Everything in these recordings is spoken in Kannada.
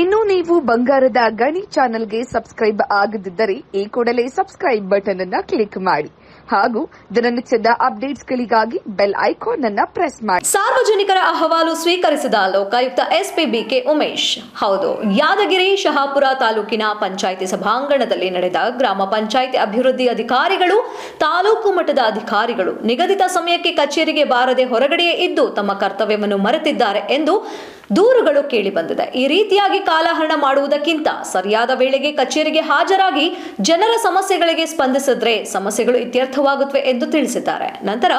ಇನ್ನು ನೀವು ಬಂಗಾರದ ಗಣಿ ಚಾನೆಲ್ಗೆ ಸಬ್ಸ್ಕ್ರೈಬ್ ಆಗದಿದ್ದರೆ ಈ ಕೂಡಲೇ ಸಬ್ಸ್ಕ್ರೈಬ್ ಬಟನ್ ಅನ್ನ ಕ್ಲಿಕ್ ಮಾಡಿ. ಹಾಗೂ ದಿನನಿತ್ಯದ ಅಪ್ಡೇಟ್ಸ್ಗಳಿಗಾಗಿ ಬೆಲ್ ಐಕಾನ್ ಅನ್ನ ಪ್ರೆಸ್ ಮಾಡಿ. ಸಾರ್ವಜನಿಕರ ಅಹವಾಲು ಸ್ವೀಕರಿಸಿದ ಲೋಕಾಯುಕ್ತ ಎಸ್ಪಿಬಿಕೆ ಉಮೇಶ್. ಹೌದು, ಯಾದಗಿರಿ ಶಹಾಪುರ ತಾಲೂಕಿನ ಪಂಚಾಯಿತಿ ಸಭಾಂಗಣದಲ್ಲಿ ನಡೆದ ಗ್ರಾಮ ಪಂಚಾಯಿತಿ ಅಭಿವೃದ್ಧಿ ಅಧಿಕಾರಿಗಳು, ತಾಲೂಕು ಮಟ್ಟದ ಅಧಿಕಾರಿಗಳು ನಿಗದಿತ ಸಮಯಕ್ಕೆ ಕಚೇರಿಗೆ ಬಾರದೆ ಹೊರಗಡೆಯೇ ಇದ್ದು ತಮ್ಮ ಕರ್ತವ್ಯವನ್ನು ಮರೆತಿದ್ದಾರೆ ಎಂದು ದೂರುಗಳು ಕೇಳಿಬಂದಿದೆ ಈ ರೀತಿಯಾಗಿ ಕಾಲಹರಣ ಮಾಡುವುದಕ್ಕಿಂತ ಸರಿಯಾದ ವೇಳೆಗೆ ಕಚೇರಿಗೆ ಹಾಜರಾಗಿ ಜನರ ಸಮಸ್ಯೆಗಳಿಗೆ ಸ್ಪಂದಿಸಿದ್ರೆ ಸಮಸ್ಯೆಗಳು ಇತ್ಯರ್ಥವಾಗುತ್ತವೆ ಎಂದು ತಿಳಿಸಿದ್ದಾರೆ. ನಂತರ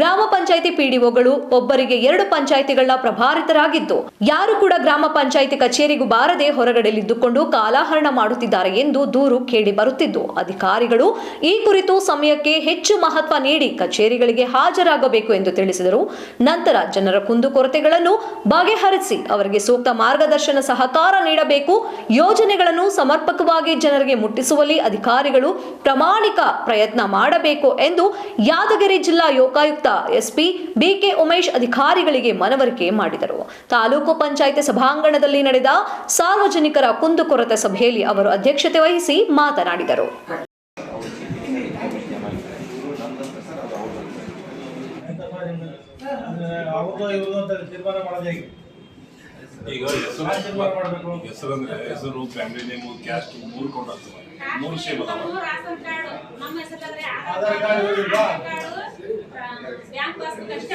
ಗ್ರಾಮ ಪಂಚಾಯಿತಿ ಪಿಡಿಒಗಳು ಒಬ್ಬರಿಗೆ ಎರಡು ಪಂಚಾಯಿತಿಗಳ ಪ್ರಭಾರಿತರಾಗಿದ್ದು, ಯಾರು ಕೂಡ ಗ್ರಾಮ ಪಂಚಾಯಿತಿ ಕಚೇರಿಗೂ ಬಾರದೆ ಹೊರಗಡೆಲಿದ್ದುಕೊಂಡು ಕಾಲಹರಣ ಮಾಡುತ್ತಿದ್ದಾರೆ ಎಂದು ದೂರು ಕೇಳಿ ಬರುತ್ತಿದ್ದು, ಅಧಿಕಾರಿಗಳು ಈ ಕುರಿತು ಸಮಯಕ್ಕೆ ಹೆಚ್ಚು ಮಹತ್ವ ನೀಡಿ ಕಚೇರಿಗಳಿಗೆ ಹಾಜರಾಗಬೇಕು ಎಂದು ತಿಳಿಸಿದರು. ನಂತರ ಜನರ ಕುಂದುಕೊರತೆಗಳನ್ನು ಬಗೆಹರಿಸಿ ಅವರಿಗೆ ಸೂಕ್ತ ಮಾರ್ಗದರ್ಶನ ಸಹಕಾರ ನೀಡಬೇಕು. ಯೋಜನೆಗಳನ್ನು ಸಮರ್ಪಕವಾಗಿ ಜನರಿಗೆ ಮುಟ್ಟಿಸುವಲ್ಲಿ ಅಧಿಕಾರಿಗಳು ಪ್ರಾಮಾಣಿಕ ಪ್ರಯತ್ನ ಮಾಡಬೇಕು ಎಂದು ಯಾದಗಿರಿ ಜಿಲ್ಲಾ ಲೋಕಾಯುಕ್ತ ಎಸ್ಪಿ ಬಿಕೆ ಉಮೇಶ್ ಅಧಿಕಾರಿಗಳಿಗೆ ಮನವರಿಕೆ ಮಾಡಿದರು. ತಾಲೂಕು ಪಂಚಾಯಿತಿ ಸಭಾಂಗಣದಲ್ಲಿ ನಡೆದ ಸಾರ್ವಜನಿಕರ ಕುಂದುಕೊರತೆ ಸಭೆಯಲ್ಲಿ ಅವರು ಅಧ್ಯಕ್ಷತೆ ವಹಿಸಿ ಮಾತನಾಡಿದರು. ಅವ್ರದ್ದು ಇವ್ರದ್ದು ಅಂತ ತೀರ್ಮಾನ ಮಾಡೋದು ಹೇಗೆ? ಈಗ ಹೆಸರು ಹೆಸರಂದ್ರೆ? ಹೆಸರು ಅಂದ್ರೆ ಹೆಸರು ಫ್ಯಾಮಿಲಿ ನೇಮು ಕ್ಯಾಸ್ಟ್ ಮೂರು ಕೌಂಟ್ ಆಗ್ತದೆ ಮೂರು ಸೇಮ್ ಅದಾವ? ಬ್ಯಾಂಕ್ ಅಷ್ಟೇ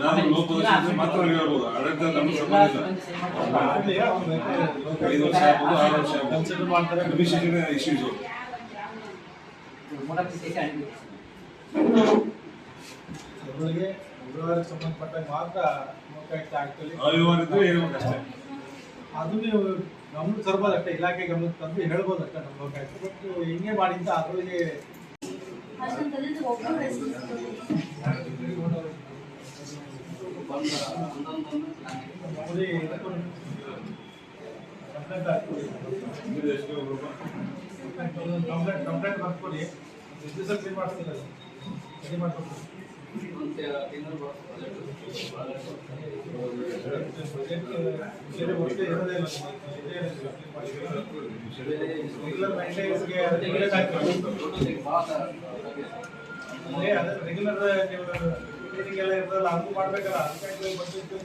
ಏನಾದ್ರು ಮಾತ್ರ ಹೇಳ್ಬೋದು. ಆಡಳಿತ ನಮ್ಮ ಸಂಬಂಧ. ಇಲ್ಲ ಐದು ವರ್ಷ ಆಗ್ಬೋದು ಆರು ವರ್ಷ ಆಗ್ಬೋದು ಅಡ್ಮಿನಿಸ್ಟ್ರೇಷನ್ ಇಶ್ಯೂಸ್ ಸಂಬಂಧಪಟ್ಟಾಗ ಮಾತ್ರ ಹೇಳ್ಬೇಕು ಅಷ್ಟೇ. ಅದು ನೀವು ಗಮನಕ್ಕೆ ತರ್ಬೋದು ಅಷ್ಟೇ. ಇಲಾಖೆ ಗಮನಕ್ಕೆ ತಂದು ಹೇಳ್ಬೋದು ಅಷ್ಟೇ ನಮ್ಮ ಲೋಕಾಯುಕ್ತ ಬಟ್ ಹಿಂಗೆ ಮಾಡಿದ್ದ ಅದರೊಳಗೆ ಮಾಮೂಲಿ ಕಂಪ್ಲೇಂಟ್? ಕಂಪ್ಲೇಂಟ್ ಬರ್ಕೊಳ್ಳಿ ರಿಜಿಸ್ಟರ್ ಕ್ಲೀನ್ ಮಾಡಿಸ್ತಿಲ್ಲ ರೆಡಿ ಮಾಡ್ಕೊಡ್ತೀನಿ ರೆಗ್ಯುಲರ್ ಮೈಂಟೆನೆನ್ಸ್ಗೆ ರೆಗ್ಯುಲರ್ ನೀವು ಕ್ಲೀನಿಂಗ್ ಎಲ್ಲ ಇರ್ತದಲ್ಲ ಅದು ಮಾಡ್ಬೇಕಲ್ಲ ಅದಕ್ಕಾಗಿ ಬಂದಿದ್ದು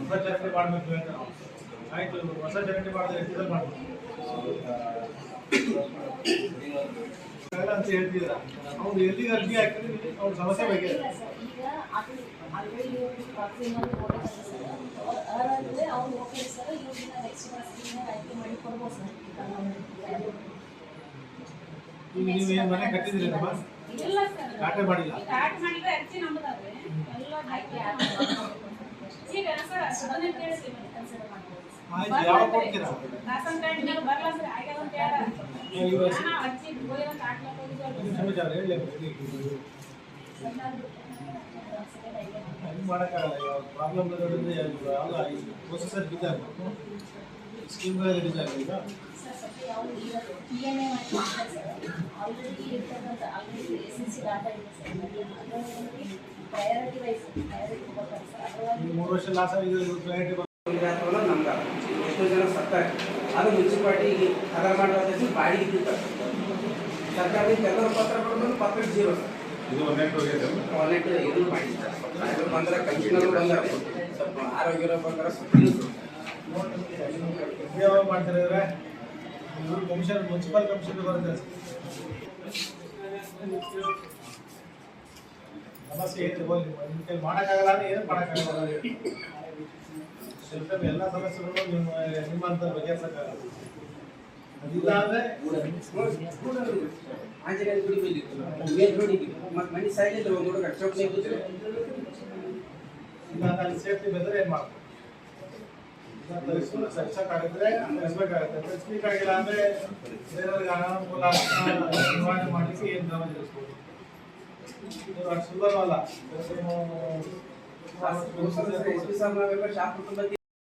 ಹೊಸ ಚರಂಡಿ ಮಾಡ್ಬೇಕು ಅಂತ ನಾವು. ಆಯ್ತು ಹೊಸ ಚರಂಡಿ ಮಾಡಿದ್ರೆ ಮಾಡ್ಬೇಕು ಆಗಲ್ಲ ಅಂತ ಹೇಳ್ತಿದ್ರ ಅವ್ರು ಎಲ್ಲಿಗೆ ಅರ್ಜಿ ಹಾಕಿದ್ರೆ ಅವ್ರ ಸಮಸ್ಯೆ ಬಗ್ಗೆ. ನೀವು ಮನೆ ಕಟ್ಟಿದ್ರಿ ಸರ್. ಕಾಟೆ ಮಾಡಿಲ್ಲ. ಸ್ಟಾರ್ಟ್ ಮಾಡಿದ್ರೆ ಅರ್ಜಿ ನಮ್ಮದಾದ್ರೆ ಎಲ್ಲ ಹಾಕಿ ಈಗ ಸರ್ ಅದನ್ನೇ ಕೇಳಿಸ್ತೀವಿ ಕನ್ಸಿಡರ್ ಮಾಡ್ಬೋದು ಆಯ್ತು ಯಾವಾಗ ಕೊಡ್ತೀರಾ? ರೇಷನ್ ಕಾರ್ಡ್ ನೀವು ಬರಲ್ಲ ಸರ್ ಆಗ್ಯದ ಅಂತ ಹೇಳ. ಇವಾಗ ನಾನು ಅರ್ಜಿ ಹೋಗಿರಂತ ಹಾಕ್ಲಕ್ಕೆ ಹೋಗಿದ್ವಲ್ಲ ಸಮಾಚಾರ ಹೇಳಿ ಅದು ಮಾಡೋಕ್ಕಾಗಲ್ಲ ಇವಾಗ ಪ್ರಾಬ್ಲಮ್ ಇರೋದ್ರಿಂದ ಅಲ್ಲ ಈ ಪ್ರೊಸೆಸರ್ ಬಿದ್ದಾಗ ಸ್ಕೀಮ್ಗಳಲ್ಲಿ ಬಿದ್ದಾಗ ಈಗ ಆಲ್ರೆಡಿ ಆಲ್ರೆಡಿ ಡಾಟಾ ಇದೆ ಸರ್ ಸರ್ ಮೂರು ವರ್ಷ ಲಾಸ್ ಆಗಿದೆ ನಮ್ಗೆ ಎಷ್ಟೋ ಜನ ಸತ್ತಾರೆ ಅದು ಮುನ್ಸಿಪಾಲ್ಟಿ ಆಧಾರ್ ಮಾಡೋದು ಬಾಡಿಗೆ ಇಟ್ಟಿರ್ತಾರೆ ಸರ್ಕಾರದಿಂದ ಎಲ್ಲರೂ ಪತ್ರ ಕೊಡೋದು ಪತ್ರ ಜೀರೋ ಇದು ನೆಟ್ ಹೋಗಿದೆ ಆನ್ಲೈನ್ ಇದು ಮಾಡಿದ್ದಾರೆ ಸ್ವಲ್ಪ ಆರೋಗ್ಯ ಬಂದ್ರೆ ಇದು. ಮಾಡ್ತಾರೆ ಕಮಿಷನರ್ ಮುನ್ಸಿಪಲ್ ಕಮಿಷನರ್ ಬರುತ್ತೆ. ಸಮಸ್ಯೆ ಹೋಗಿ ಏನು ಮಾಡೋಕ್ಕಾಗಲ್ಲ. ಎಲ್ಲ ಸಮಸ್ಯೆಗಳು ನಿಮ್ಮ, ನಿಮ್ಮಂತ ಬಗೆಹರಿಸಕ್ಕಾಗಲ್ಲ. ಅಂದ್ರೆ ಆಂಜನೇಯ ಮತ್ತೆ ಸೈಡ್ ಅಂದ್ರೆ ಅಲ್ಲಿ ಸೇಫ್ಟಿ ಬಂದ್ರೆ ಏನ್ ಮಾಡ್ಬೇಕು? ಅಂದ್ರೆ ಸುಲಭ ಅಲ್ಲ ಸಾಹೇಬ್ ಶಾಪ್ ಕುಟುಂಬಕ್ಕೆ